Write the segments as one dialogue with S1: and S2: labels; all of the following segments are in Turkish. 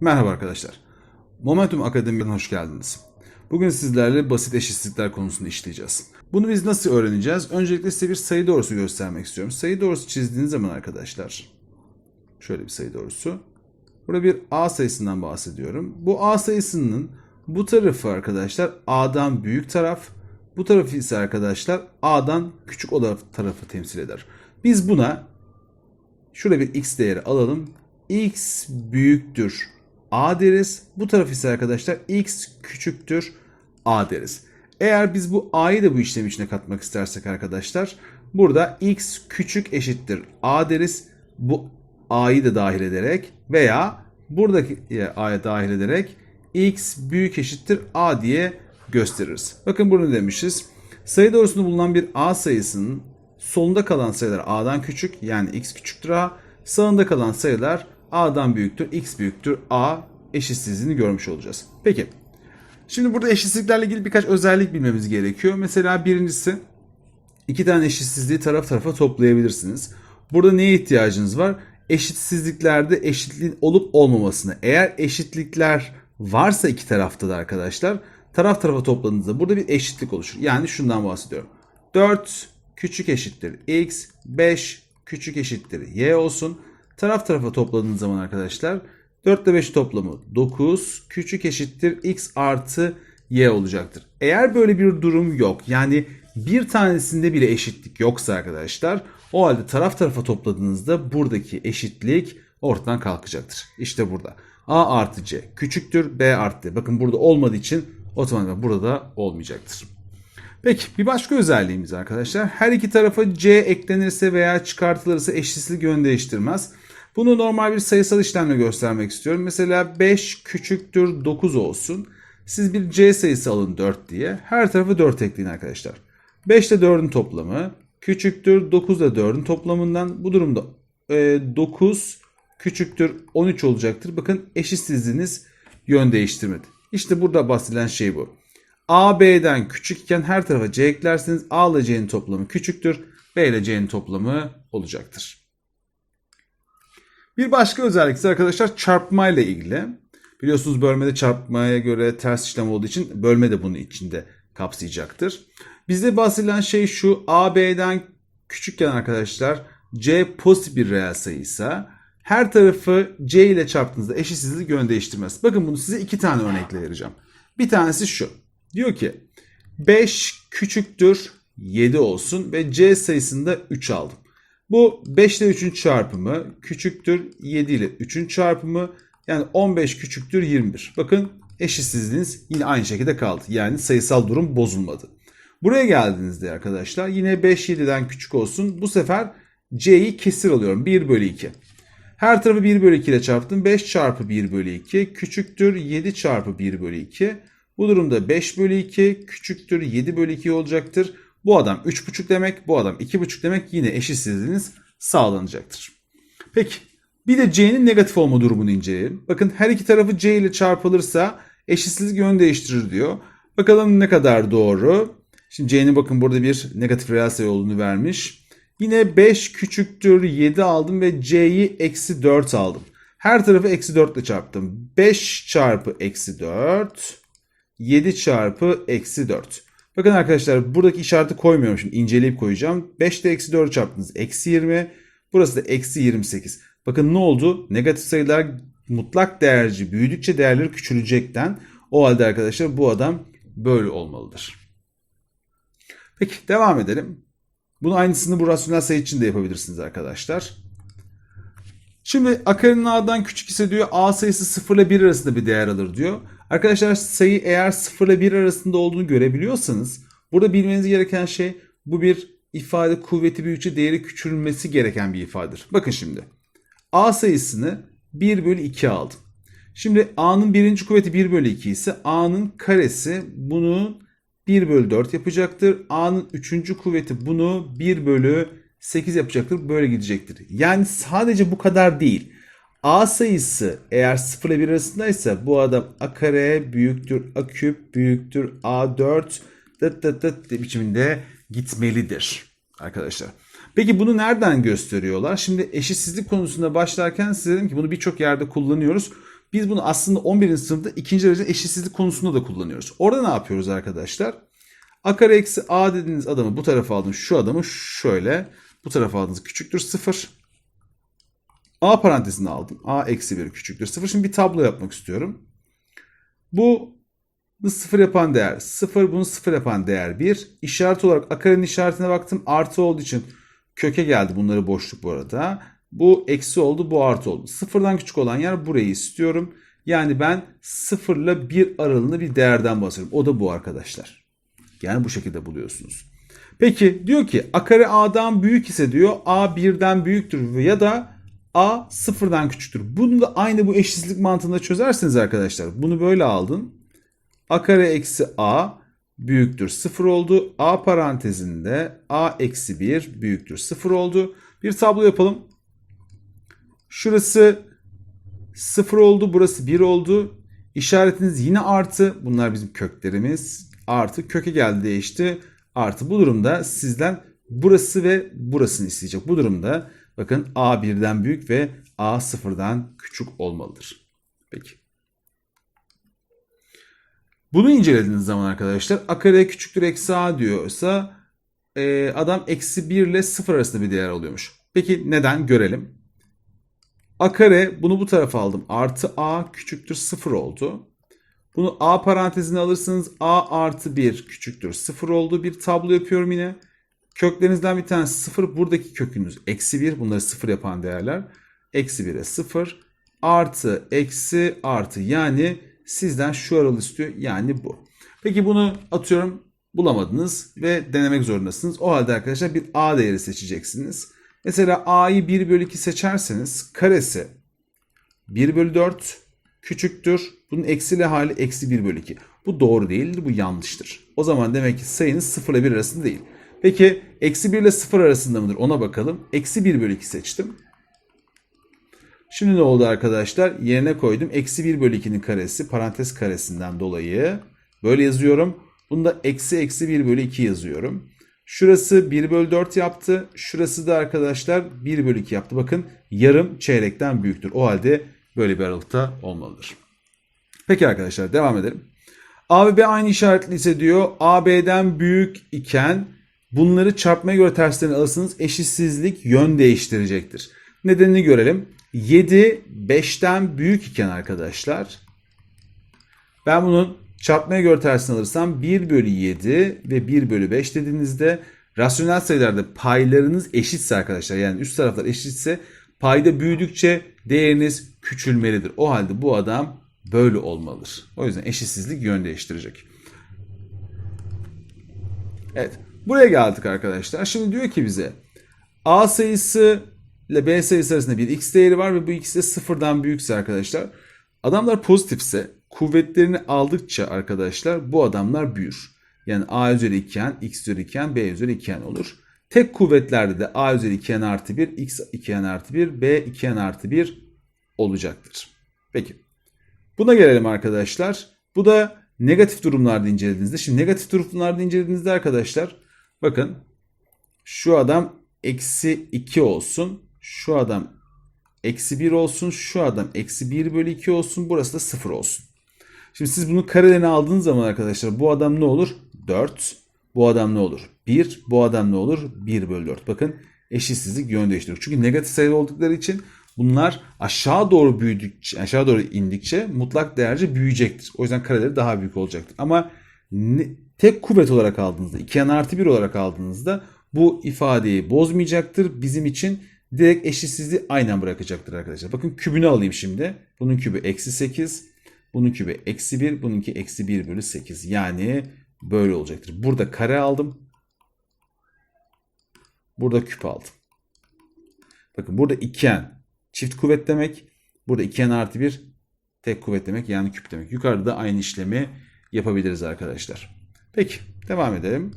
S1: Merhaba arkadaşlar. Momentum Akademi'den hoş geldiniz. Bugün sizlerle basit eşitsizlikler konusunu işleyeceğiz. Bunu biz nasıl öğreneceğiz? Öncelikle size bir sayı doğrusu göstermek istiyorum. Sayı doğrusu çizdiğiniz zaman arkadaşlar, şöyle bir sayı doğrusu. Burada bir A sayısından bahsediyorum. Bu A sayısının bu tarafı arkadaşlar A'dan büyük taraf, bu tarafı ise arkadaşlar A'dan küçük olan tarafı temsil eder. Biz buna şurada bir x değeri alalım. x büyüktür a deriz. Bu taraf ise arkadaşlar x küçüktür a deriz. Eğer biz bu a'yı da bu işlem içine katmak istersek arkadaşlar burada x küçük eşittir a deriz. Bu a'yı da dahil ederek veya buradaki a'ya dahil ederek x büyük eşittir a diye gösteririz. Bakın bunu demişiz. Sayı doğrusunda bulunan bir a sayısının solunda kalan sayılar a'dan küçük yani x küçüktür a. Sağında kalan sayılar a'dan büyüktür, x büyüktür, a eşitsizliğini görmüş olacağız. Peki. Şimdi burada eşitsizliklerle ilgili birkaç özellik bilmemiz gerekiyor. Mesela birincisi iki tane eşitsizliği taraf tarafa toplayabilirsiniz. Burada neye ihtiyacınız var? Eşitsizliklerde eşitliğin olup olmamasını. Eğer eşitlikler varsa iki tarafta da arkadaşlar taraf tarafa topladığınızda burada bir eşitlik oluşur. Yani şundan bahsediyorum. 4 küçük eşittir x, 5 küçük eşittir y olsun. Taraf tarafa topladığınız zaman arkadaşlar 4 ile 5 toplamı 9 küçük eşittir x artı y olacaktır. Eğer böyle bir durum yok yani bir tanesinde bile eşitlik yoksa arkadaşlar o halde taraf tarafa topladığınızda buradaki eşitlik ortadan kalkacaktır. İşte burada a artı c küçüktür b artı d. Bakın burada olmadığı için otomatikman burada da olmayacaktır. Peki bir başka özelliğimiz arkadaşlar. Her iki tarafa c eklenirse veya çıkartılırsa eşitsizlik yön değiştirmez. Bunu normal bir sayısal işlemle göstermek istiyorum. Mesela 5 küçüktür 9 olsun. Siz bir c sayısı alın 4 diye. Her tarafı 4 ekleyin arkadaşlar. 5 ile 4'ün toplamı küçüktür 9 ile 4'ün toplamından. Bu durumda e, 9 küçüktür 13 olacaktır. Bakın eşitsizliğiniz yön değiştirmedi. İşte burada bahsedilen şey bu. A, B'den küçük iken her tarafa C eklerseniz A ile C'nin toplamı küçüktür. B ile C'nin toplamı olacaktır. Bir başka özellik ise arkadaşlar çarpma ile ilgili. Biliyorsunuz bölmede çarpmaya göre ters işlem olduğu için bölme de bunun içinde kapsayacaktır. Bizde bahsedilen şey şu A, B'den küçükken arkadaşlar C pozitif bir reel sayıysa her tarafı C ile çarptığınızda eşitsizlik yön değiştirmez. Bakın bunu size iki tane örnekle vereceğim. Bir tanesi şu. Diyor ki 5 küçüktür 7 olsun ve C sayısında 3 aldım. Bu 5 ile 3'ün çarpımı küçüktür 7 ile 3'ün çarpımı yani 15 küçüktür 21. Bakın eşitsizliğiniz yine aynı şekilde kaldı. Yani sayısal durum bozulmadı. Buraya geldiğinizde arkadaşlar yine 5 7'den küçük olsun. Bu sefer C'yi kesir alıyorum. 1 bölü 2. Her tarafı 1 bölü 2 ile çarptım. 5 çarpı 1 bölü 2 küçüktür 7 çarpı 1 bölü 2. Bu durumda 5 bölü 2 küçüktür 7 bölü 2 olacaktır. Bu adam 3,5 demek, bu adam 2,5 demek yine eşitsizliğiniz sağlanacaktır. Peki bir de C'nin negatif olma durumunu inceleyelim. Bakın her iki tarafı C ile çarpılırsa eşitsizlik yön değiştirir diyor. Bakalım ne kadar doğru. Şimdi C'nin bakın burada bir negatif reel sayı olduğunu vermiş. Yine 5 küçüktür 7 aldım ve C'yi eksi 4 aldım. Her tarafı eksi 4 ile çarptım. 5 çarpı eksi 4 7 çarpı eksi 4. Bakın arkadaşlar buradaki işareti koymuyorum şimdi inceleyip koyacağım. 5 ile eksi 4 çarptınız eksi 20. Burası da eksi 28. Bakın ne oldu? Negatif sayılar mutlak değerci büyüdükçe değerleri küçülecekten. O halde arkadaşlar bu adam böyle olmalıdır. Peki devam edelim. Bunu aynısını bu rasyonel sayı için de yapabilirsiniz arkadaşlar. Şimdi akarenin a'dan küçük ise diyor a sayısı 0 ile 1 arasında bir değer alır diyor. Arkadaşlar sayı eğer 0 ile 1 arasında olduğunu görebiliyorsanız burada bilmeniz gereken şey bu bir ifade kuvveti büyüdükçe değeri küçülmesi gereken bir ifadedir. Bakın şimdi a sayısını 1 bölü 2 aldım. Şimdi a'nın birinci kuvveti 1 bölü 2 ise a'nın karesi bunu 1 bölü 4 yapacaktır. a'nın üçüncü kuvveti bunu 1 bölü 8 yapacaktır. Böyle gidecektir. Yani sadece bu kadar değil. A sayısı eğer 0 ile 1 arasındaysa bu adam a kare büyüktür a küp büyüktür a4 dıt dıt dıt biçiminde gitmelidir arkadaşlar. Peki bunu nereden gösteriyorlar? Şimdi eşitsizlik konusunda başlarken size dedim ki bunu birçok yerde kullanıyoruz. Biz bunu aslında 11. sınıfta ikinci derece eşitsizlik konusunda da kullanıyoruz. Orada ne yapıyoruz arkadaşlar? A kare eksi A dediğiniz adamı bu tarafa aldınız. Şu adamı şöyle bu tarafa aldınız. Küçüktür 0. A parantezini aldım. A eksi 1 küçüktür 0. Şimdi bir tablo yapmak istiyorum. Bu bunu 0 yapan değer 0. Bunu 0 yapan değer 1. İşaret olarak A karenin işaretine baktım. Artı olduğu için köke geldi. Bunları boşluk bu arada. Bu eksi oldu. Bu artı oldu. Sıfırdan küçük olan yer burayı istiyorum. Yani ben 0 ile 1 aralığında bir değerden bahsediyorum. O da bu arkadaşlar. Yani bu şekilde buluyorsunuz. Peki diyor ki a kare a'dan büyük ise diyor a birden büyüktür ya da a sıfırdan küçüktür. Bunu da aynı bu eşitsizlik mantığında çözersiniz arkadaşlar. Bunu böyle aldın. a kare eksi a büyüktür 0 oldu. a parantezinde a eksi 1 büyüktür 0 oldu. Bir tablo yapalım. Şurası 0 oldu. Burası 1 oldu. İşaretiniz yine artı. Bunlar bizim köklerimiz. Artı köke geldi değişti. Artı bu durumda sizden burası ve burasını isteyecek. Bu durumda bakın A birden büyük ve A sıfırdan küçük olmalıdır. Peki. Bunu incelediğiniz zaman arkadaşlar a kare küçüktür eksi a diyorsa e, adam eksi 1 ile 0 arasında bir değer alıyormuş. Peki neden? Görelim. A kare bunu bu tarafa aldım. Artı a küçüktür 0 oldu. Bunu a parantezine alırsınız. a artı 1 küçüktür 0 oldu. Bir tablo yapıyorum yine. Köklerinizden bir tanesi 0. Buradaki kökünüz eksi 1. Bunları 0 yapan değerler. Eksi 1'e 0. Artı eksi artı yani sizden şu aralı istiyor. Yani bu. Peki bunu atıyorum bulamadınız ve denemek zorundasınız. O halde arkadaşlar bir a değeri seçeceksiniz. Mesela a'yı 1 bölü 2 seçerseniz karesi 1 bölü 4 küçüktür. Bunun eksili hali eksi 1 bölü 2. Bu doğru değildir. Bu yanlıştır. O zaman demek ki sayınız 0 ile 1 arasında değil. Peki eksi 1 ile 0 arasında mıdır? Ona bakalım. Eksi 1 bölü 2 seçtim. Şimdi ne oldu arkadaşlar? Yerine koydum. Eksi 1 bölü 2'nin karesi parantez karesinden dolayı böyle yazıyorum. Bunda eksi eksi 1 bölü 2 yazıyorum. Şurası 1 bölü 4 yaptı. Şurası da arkadaşlar 1 bölü 2 yaptı. Bakın yarım çeyrekten büyüktür. O halde böyle bir aralıkta olmalıdır. Peki arkadaşlar devam edelim. A ve B aynı işaretli ise diyor A B'den büyük iken bunları çarpmaya göre terslerini alırsanız eşitsizlik yön değiştirecektir. Nedenini görelim. 7 5'ten büyük iken arkadaşlar ben bunun çarpmaya göre tersini alırsam 1 bölü 7 ve 1 bölü 5 dediğinizde rasyonel sayılarda paylarınız eşitse arkadaşlar yani üst taraflar eşitse payda büyüdükçe değeriniz küçülmelidir. O halde bu adam böyle olmalıdır. O yüzden eşitsizlik yön değiştirecek. Evet. Buraya geldik arkadaşlar. Şimdi diyor ki bize A sayısı ile B sayısı arasında bir x değeri var ve bu x de sıfırdan büyükse arkadaşlar. Adamlar pozitifse kuvvetlerini aldıkça arkadaşlar bu adamlar büyür. Yani a üzeri 2n, x üzeri 2n, b üzeri 2n olur. Tek kuvvetlerde de a üzeri 2n artı 1, x 2n artı 1, b 2n artı 1 olacaktır. Peki. Buna gelelim arkadaşlar. Bu da negatif durumlarda incelediğinizde. Şimdi negatif durumlarda incelediğinizde arkadaşlar bakın şu adam eksi 2 olsun. Şu adam eksi 1 olsun. Şu adam eksi 1 bölü 2 olsun. Burası da 0 olsun. Şimdi siz bunu karelerini aldığınız zaman arkadaşlar bu adam ne olur? 4. Bu adam ne olur? 1. Bu adam ne olur? 1 bölü 4. Bakın eşitsizlik yön değiştiriyor. Çünkü negatif sayı oldukları için bunlar aşağı doğru büyüdükçe, aşağı doğru indikçe mutlak değerce büyüyecektir. O yüzden kareleri daha büyük olacaktır. Ama ne, tek kuvvet olarak aldığınızda, 2n artı 1 olarak aldığınızda bu ifadeyi bozmayacaktır. Bizim için direkt eşitsizliği aynen bırakacaktır arkadaşlar. Bakın kübünü alayım şimdi. Bunun kübü eksi 8. Bunun kübü eksi 1. Bununki eksi 1 bölü 8. Yani böyle olacaktır. Burada kare aldım. Burada küp aldım. Bakın burada 2n çift kuvvet demek. Burada 2n artı 1 tek kuvvet demek yani küp demek. Yukarıda aynı işlemi yapabiliriz arkadaşlar. Peki devam edelim.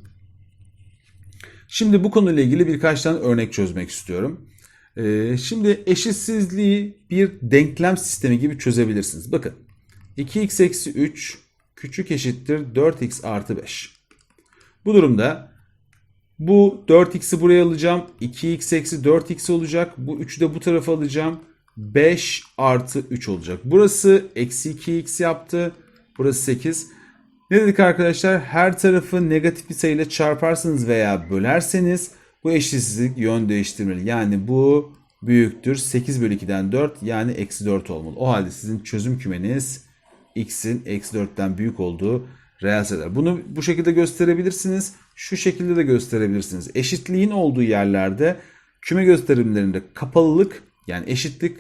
S1: Şimdi bu konuyla ilgili birkaç tane örnek çözmek istiyorum. Ee, şimdi eşitsizliği bir denklem sistemi gibi çözebilirsiniz. Bakın 2x eksi 3 küçük eşittir 4x artı 5. Bu durumda Bu 4x'i buraya alacağım. 2x eksi 4x olacak. Bu 3'ü de bu tarafa alacağım. 5 artı 3 olacak. Burası eksi 2x yaptı. Burası 8. Ne dedik arkadaşlar? Her tarafı negatif bir sayıyla çarparsanız veya bölerseniz bu eşitsizlik yön değiştirmeli. Yani bu büyüktür. 8 bölü 2'den 4 yani eksi 4 olmalı. O halde sizin çözüm kümeniz x'in eksi 4'ten büyük olduğu reel sayılar. Bunu bu şekilde gösterebilirsiniz. Şu şekilde de gösterebilirsiniz. Eşitliğin olduğu yerlerde küme gösterimlerinde kapalılık yani eşitlik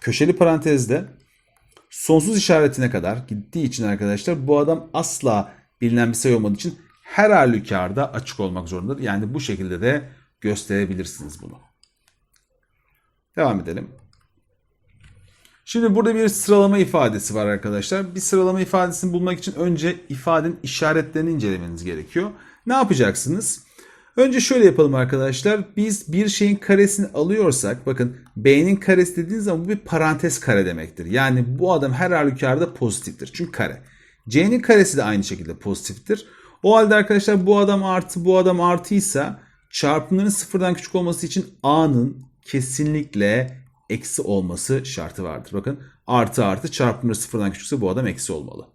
S1: köşeli parantezde sonsuz işaretine kadar gittiği için arkadaşlar bu adam asla bilinen bir sayı olmadığı için her halükarda açık olmak zorundadır. Yani bu şekilde de gösterebilirsiniz bunu. Devam edelim. Şimdi burada bir sıralama ifadesi var arkadaşlar. Bir sıralama ifadesini bulmak için önce ifadenin işaretlerini incelemeniz gerekiyor. Ne yapacaksınız? Önce şöyle yapalım arkadaşlar. Biz bir şeyin karesini alıyorsak bakın B'nin karesi dediğiniz zaman bu bir parantez kare demektir. Yani bu adam her halükarda pozitiftir. Çünkü kare. C'nin karesi de aynı şekilde pozitiftir. O halde arkadaşlar bu adam artı bu adam artıysa çarpımların sıfırdan küçük olması için A'nın kesinlikle eksi olması şartı vardır. Bakın artı artı çarpımları sıfırdan küçükse bu adam eksi olmalı.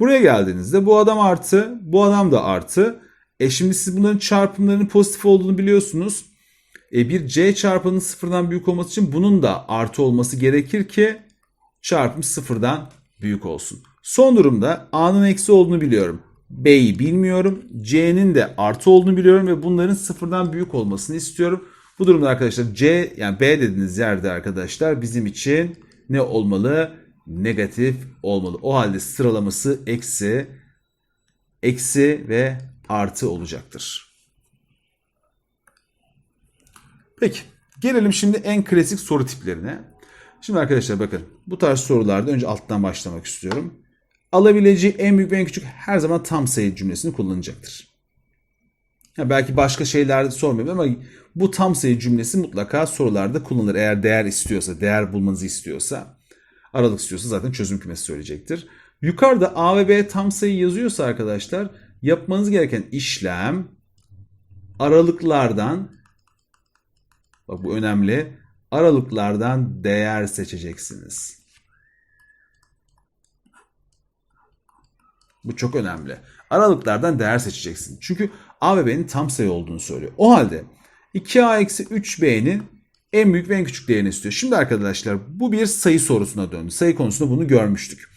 S1: Buraya geldiğinizde bu adam artı, bu adam da artı. E şimdi siz bunların çarpımlarının pozitif olduğunu biliyorsunuz. E bir C çarpanının sıfırdan büyük olması için bunun da artı olması gerekir ki çarpım sıfırdan büyük olsun. Son durumda A'nın eksi olduğunu biliyorum. B'yi bilmiyorum. C'nin de artı olduğunu biliyorum ve bunların sıfırdan büyük olmasını istiyorum. Bu durumda arkadaşlar C yani B dediğiniz yerde arkadaşlar bizim için ne olmalı? Negatif olmalı. O halde sıralaması eksi, eksi ve artı olacaktır. Peki gelelim şimdi en klasik soru tiplerine. Şimdi arkadaşlar bakın bu tarz sorularda önce alttan başlamak istiyorum. Alabileceği en büyük ve en küçük her zaman tam sayı cümlesini kullanacaktır. Ya belki başka şeylerde sormuyorum ama bu tam sayı cümlesi mutlaka sorularda kullanılır. Eğer değer istiyorsa, değer bulmanızı istiyorsa, aralık istiyorsa zaten çözüm kümesi söyleyecektir. Yukarıda A ve B tam sayı yazıyorsa arkadaşlar yapmanız gereken işlem aralıklardan bak bu önemli aralıklardan değer seçeceksiniz. Bu çok önemli. Aralıklardan değer seçeceksin. Çünkü A ve B'nin tam sayı olduğunu söylüyor. O halde 2A eksi 3B'nin en büyük ve en küçük değerini istiyor. Şimdi arkadaşlar bu bir sayı sorusuna döndü. Sayı konusunda bunu görmüştük.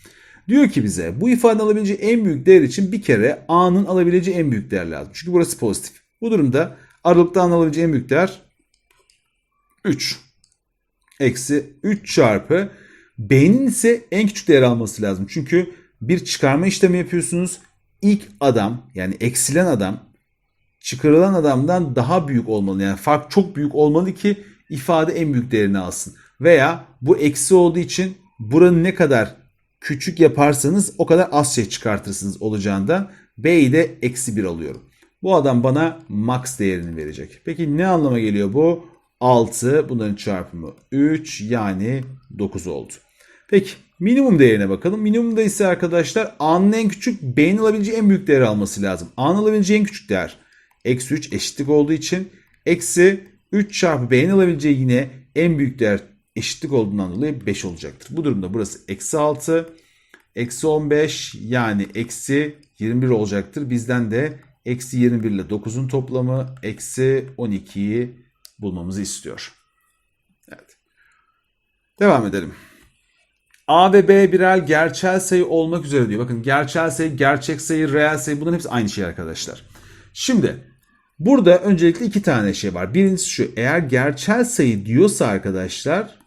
S1: Diyor ki bize bu ifadenin alabileceği en büyük değer için bir kere A'nın alabileceği en büyük değer lazım. Çünkü burası pozitif. Bu durumda aralıktan alabileceği en büyük değer 3. Eksi 3 çarpı B'nin ise en küçük değer alması lazım. Çünkü bir çıkarma işlemi yapıyorsunuz. İlk adam yani eksilen adam çıkarılan adamdan daha büyük olmalı. Yani fark çok büyük olmalı ki ifade en büyük değerini alsın. Veya bu eksi olduğu için buranın ne kadar küçük yaparsanız o kadar az şey çıkartırsınız olacağından B'yi de eksi 1 alıyorum. Bu adam bana max değerini verecek. Peki ne anlama geliyor bu? 6 bunların çarpımı 3 yani 9 oldu. Peki minimum değerine bakalım. Minimumda ise arkadaşlar A'nın en küçük B'nin alabileceği en büyük değeri alması lazım. A'nın alabileceği en küçük değer eksi 3 eşitlik olduğu için eksi 3 çarpı B'nin alabileceği yine en büyük değer eşitlik olduğundan dolayı 5 olacaktır. Bu durumda burası eksi 6 eksi 15 yani eksi 21 olacaktır. Bizden de eksi 21 ile 9'un toplamı eksi 12'yi bulmamızı istiyor. Evet. Devam edelim. A ve B birer gerçel sayı olmak üzere diyor. Bakın gerçel sayı, gerçek sayı, reel sayı bunların hepsi aynı şey arkadaşlar. Şimdi burada öncelikle iki tane şey var. Birincisi şu eğer gerçel sayı diyorsa arkadaşlar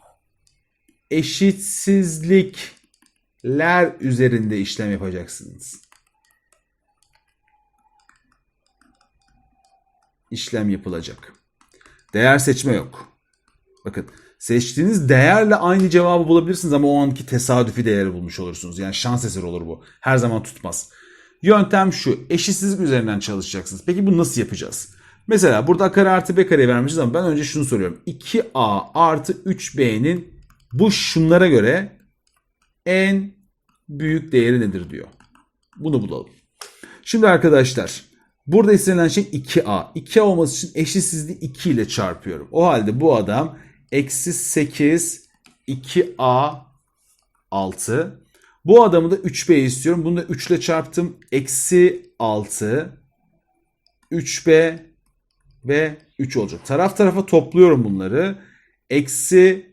S1: eşitsizlikler üzerinde işlem yapacaksınız. İşlem yapılacak. Değer seçme yok. Bakın seçtiğiniz değerle aynı cevabı bulabilirsiniz ama o anki tesadüfi değeri bulmuş olursunuz. Yani şans eseri olur bu. Her zaman tutmaz. Yöntem şu. Eşitsizlik üzerinden çalışacaksınız. Peki bunu nasıl yapacağız? Mesela burada kare artı b kare vermişiz ama ben önce şunu soruyorum. 2a artı 3b'nin bu şunlara göre en büyük değeri nedir diyor. Bunu bulalım. Şimdi arkadaşlar Burada istenilen şey 2a. 2a olması için eşitsizliği 2 ile çarpıyorum. O halde bu adam eksi 8 2a 6. Bu adamı da 3b istiyorum. Bunu da 3 ile çarptım. Eksi 6 3b ve 3 olacak. Taraf tarafa topluyorum bunları. Eksi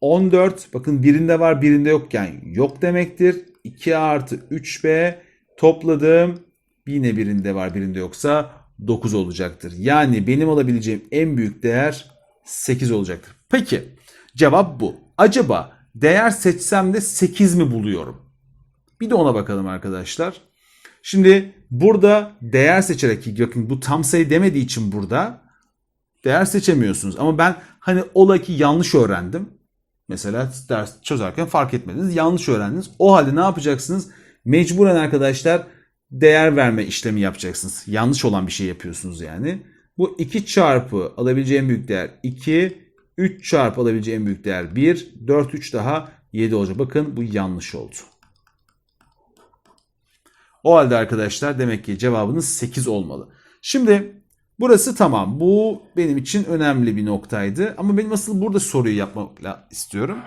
S1: 14 bakın birinde var birinde yokken yok demektir. 2 artı 3b topladım. Yine birinde var birinde yoksa 9 olacaktır. Yani benim alabileceğim en büyük değer 8 olacaktır. Peki cevap bu. Acaba değer seçsem de 8 mi buluyorum? Bir de ona bakalım arkadaşlar. Şimdi burada değer seçerek bakın bu tam sayı demediği için burada değer seçemiyorsunuz. Ama ben hani ola ki yanlış öğrendim. Mesela ders çözerken fark etmediniz. Yanlış öğrendiniz. O halde ne yapacaksınız? Mecburen arkadaşlar değer verme işlemi yapacaksınız. Yanlış olan bir şey yapıyorsunuz yani. Bu 2 çarpı alabileceğim büyük değer 2. 3 çarpı alabileceğim büyük değer 1. 4 3 daha 7 olacak. Bakın bu yanlış oldu. O halde arkadaşlar demek ki cevabınız 8 olmalı. Şimdi burası tamam. Bu benim için önemli bir noktaydı. Ama benim asıl burada soruyu yapmak istiyorum.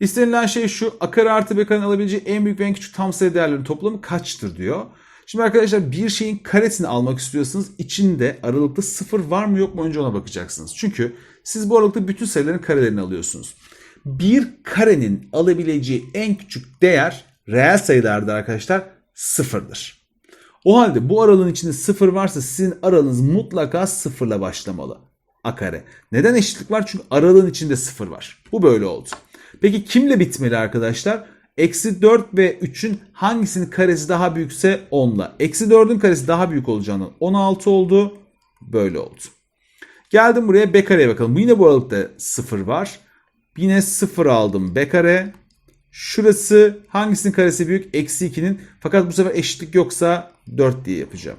S1: İstenilen şey şu. A kare artı B karenin alabileceği en büyük ve en küçük tam sayı değerlerinin toplamı kaçtır diyor. Şimdi arkadaşlar bir şeyin karesini almak istiyorsanız içinde aralıkta sıfır var mı yok mu önce ona bakacaksınız. Çünkü siz bu aralıkta bütün sayıların karelerini alıyorsunuz. Bir karenin alabileceği en küçük değer reel sayılarda arkadaşlar sıfırdır. O halde bu aralığın içinde sıfır varsa sizin aralığınız mutlaka sıfırla başlamalı. A kare. Neden eşitlik var? Çünkü aralığın içinde sıfır var. Bu böyle oldu. Peki kimle bitmeli arkadaşlar? Eksi 4 ve 3'ün hangisinin karesi daha büyükse 10'la. Eksi 4'ün karesi daha büyük olacağından 16 oldu. Böyle oldu. Geldim buraya b kareye bakalım. Yine bu aralıkta 0 var. Yine 0 aldım b kare. Şurası hangisinin karesi büyük? Eksi 2'nin. Fakat bu sefer eşitlik yoksa 4 diye yapacağım.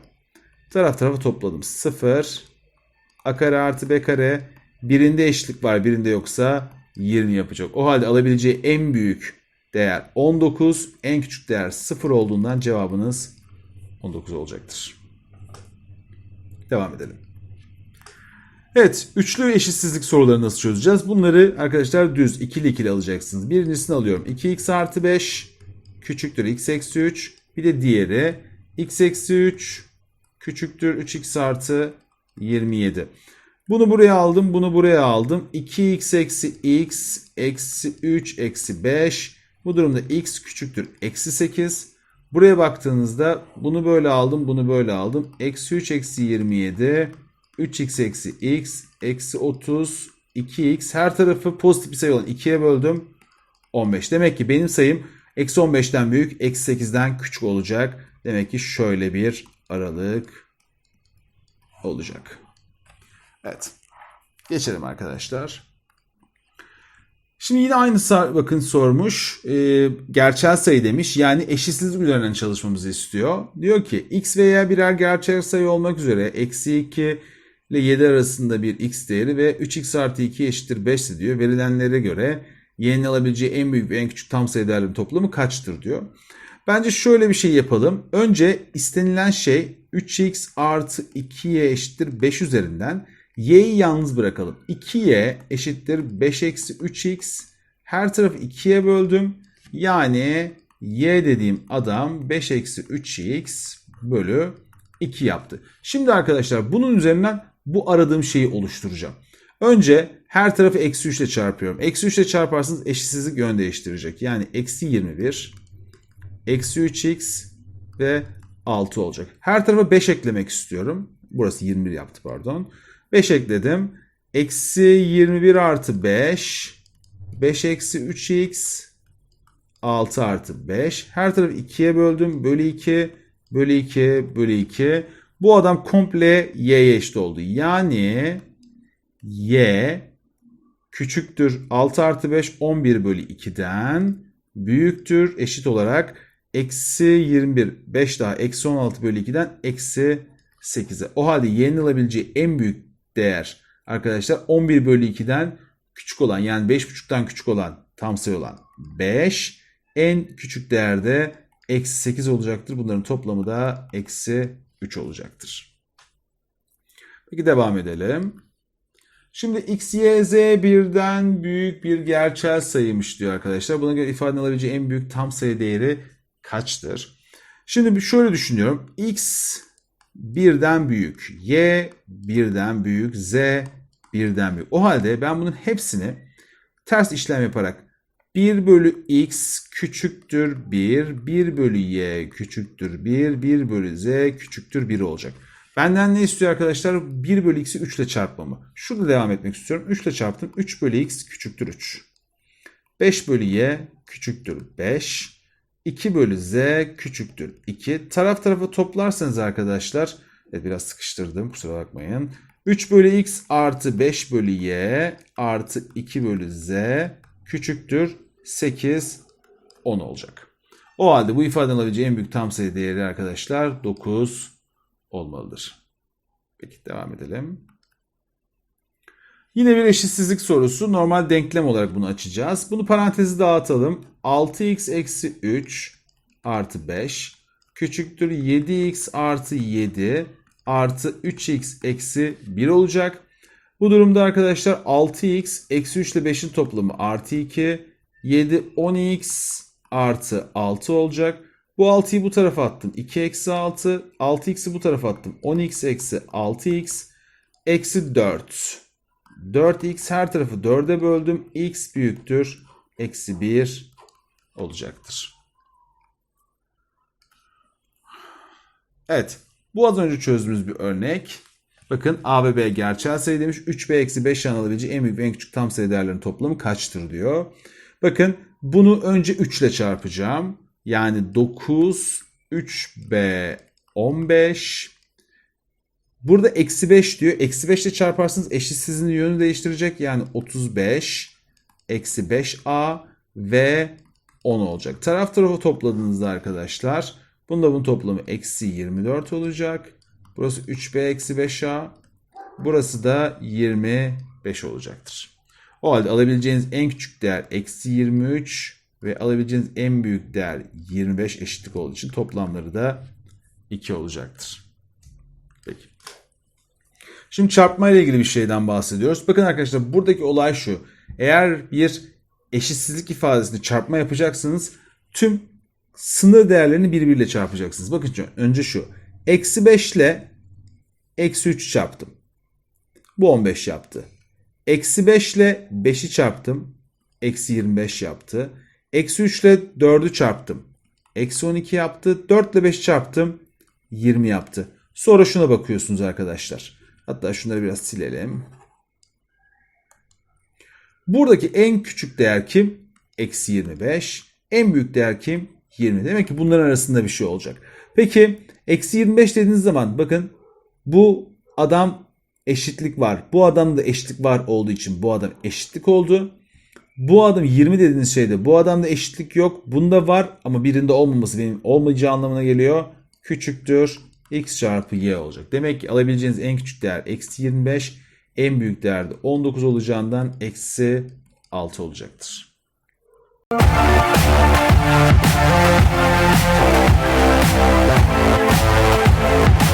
S1: Taraf tarafa topladım. 0 a kare artı b kare. Birinde eşitlik var birinde yoksa 20 yapacak. O halde alabileceği en büyük değer 19, en küçük değer 0 olduğundan cevabınız 19 olacaktır. Devam edelim. Evet, üçlü eşitsizlik soruları nasıl çözeceğiz? Bunları arkadaşlar düz ikili ikili alacaksınız. Birincisini alıyorum. 2x artı 5 küçüktür x eksi 3. Bir de diğeri x eksi 3 küçüktür 3x artı 27. Bunu buraya aldım, bunu buraya aldım. 2x eksi x eksi 3 eksi 5. Bu durumda x küçüktür eksi 8. Buraya baktığınızda bunu böyle aldım, bunu böyle aldım. Eksi 3 eksi 27. 3x eksi x eksi 30 2x her tarafı pozitif bir sayı olan 2'ye böldüm 15. Demek ki benim sayım eksi 15'ten büyük eksi 8'den küçük olacak. Demek ki şöyle bir aralık olacak. Evet. Geçelim arkadaşlar. Şimdi yine aynı bakın sormuş. E, gerçel sayı demiş. Yani eşitsizlik üzerinden çalışmamızı istiyor. Diyor ki x ve y birer gerçel sayı olmak üzere eksi 2 ile 7 arasında bir x değeri ve 3x artı 2 eşittir 5 diyor. Verilenlere göre y'nin alabileceği en büyük ve en küçük tam sayı değerlerin toplamı kaçtır diyor. Bence şöyle bir şey yapalım. Önce istenilen şey 3x artı 2y eşittir 5 üzerinden y'yi yalnız bırakalım. 2y eşittir 5 eksi 3x. Her tarafı 2'ye böldüm. Yani y dediğim adam 5 eksi 3x bölü 2 yaptı. Şimdi arkadaşlar bunun üzerinden bu aradığım şeyi oluşturacağım. Önce her tarafı eksi 3 ile çarpıyorum. Eksi 3 ile çarparsanız eşitsizlik yön değiştirecek. Yani eksi 21, eksi 3x ve 6 olacak. Her tarafa 5 eklemek istiyorum. Burası 21 yaptı pardon. 5 ekledim. Eksi 21 artı 5. 5 eksi 3x. 6 artı 5. Her tarafı 2'ye böldüm. Bölü 2. Bölü 2. Bölü 2. Bu adam komple y'ye eşit oldu. Yani y küçüktür 6 artı 5 11 bölü 2'den büyüktür eşit olarak eksi 21 5 daha eksi 16 bölü 2'den eksi 8'e. O halde y'nin alabileceği en büyük değer arkadaşlar 11 bölü 2'den küçük olan yani 5.5'tan küçük olan tam sayı olan 5 en küçük değerde eksi 8 olacaktır. Bunların toplamı da eksi 3 olacaktır. Peki devam edelim. Şimdi x, y, z birden büyük bir gerçel sayıymış diyor arkadaşlar. Buna göre ifadenin alabileceği en büyük tam sayı değeri kaçtır? Şimdi şöyle düşünüyorum. x birden büyük, y birden büyük, z birden büyük. O halde ben bunun hepsini ters işlem yaparak 1 bölü x küçüktür 1, 1 bölü y küçüktür 1, 1 bölü z küçüktür 1 olacak. Benden ne istiyor arkadaşlar? 1 bölü x'i 3 ile çarpmamı. Şurada devam etmek istiyorum. 3 ile çarptım. 3 bölü x küçüktür 3. 5 bölü y küçüktür 5. 2 bölü z küçüktür 2. Taraf tarafa toplarsanız arkadaşlar, evet biraz sıkıştırdım kusura bakmayın. 3 bölü x artı 5 bölü y artı 2 bölü z küçüktür 8, 10 olacak. O halde bu ifadenin alabileceği en büyük tam sayı değeri arkadaşlar 9 olmalıdır. Peki devam edelim. Yine bir eşitsizlik sorusu. Normal denklem olarak bunu açacağız. Bunu parantezi dağıtalım. 6x eksi 3 artı 5 küçüktür 7x artı 7 artı 3x eksi 1 olacak. Bu durumda arkadaşlar 6x eksi 3 ile 5'in toplamı artı 2 7 10x artı 6 olacak. Bu 6'yı bu tarafa attım. 2 eksi 6. 6x'i bu tarafa attım. 10x eksi 6x eksi 4. 4x her tarafı 4'e böldüm. x büyüktür. Eksi 1 olacaktır. Evet. Bu az önce çözdüğümüz bir örnek. Bakın A ve B gerçel sayı demiş. 3B eksi 5 yan alabileceği en büyük ve en küçük tam sayı değerlerinin toplamı kaçtır diyor. Bakın bunu önce 3 ile çarpacağım. Yani 9, 3B 15. Burada eksi 5 diyor. Eksi 5 ile çarparsanız eşitsizliğin yönünü değiştirecek. Yani 35 eksi 5A ve 10 olacak. Taraf tarafa topladığınızda arkadaşlar bunda bunun toplamı eksi 24 olacak. Burası 3B eksi 5A. Burası da 25 olacaktır. O halde alabileceğiniz en küçük değer eksi 23 ve alabileceğiniz en büyük değer 25 eşitlik olduğu için toplamları da 2 olacaktır. Peki. Şimdi çarpma ile ilgili bir şeyden bahsediyoruz. Bakın arkadaşlar buradaki olay şu. Eğer bir eşitsizlik ifadesinde çarpma yapacaksınız tüm sınır değerlerini birbiriyle çarpacaksınız. Bakın önce şu. Eksi 5 ile eksi 3 çarptım. Bu 15 yaptı. Eksi 5 ile 5'i çarptım. Eksi 25 yaptı. Eksi 3 ile 4'ü çarptım. Eksi 12 yaptı. 4 ile 5'i çarptım. 20 yaptı. Sonra şuna bakıyorsunuz arkadaşlar. Hatta şunları biraz silelim. Buradaki en küçük değer kim? Eksi 25. En büyük değer kim? 20. Demek ki bunların arasında bir şey olacak. Peki eksi 25 dediğiniz zaman bakın bu adam eşitlik var. Bu adamda eşitlik var olduğu için bu adam eşitlik oldu. Bu adam 20 dediğiniz şeyde bu adamda eşitlik yok. Bunda var ama birinde olmaması benim olmayacağı anlamına geliyor. Küçüktür x çarpı y olacak. Demek ki alabileceğiniz en küçük değer eksi 25. En büyük değer de 19 olacağından eksi 6 olacaktır. Thank you.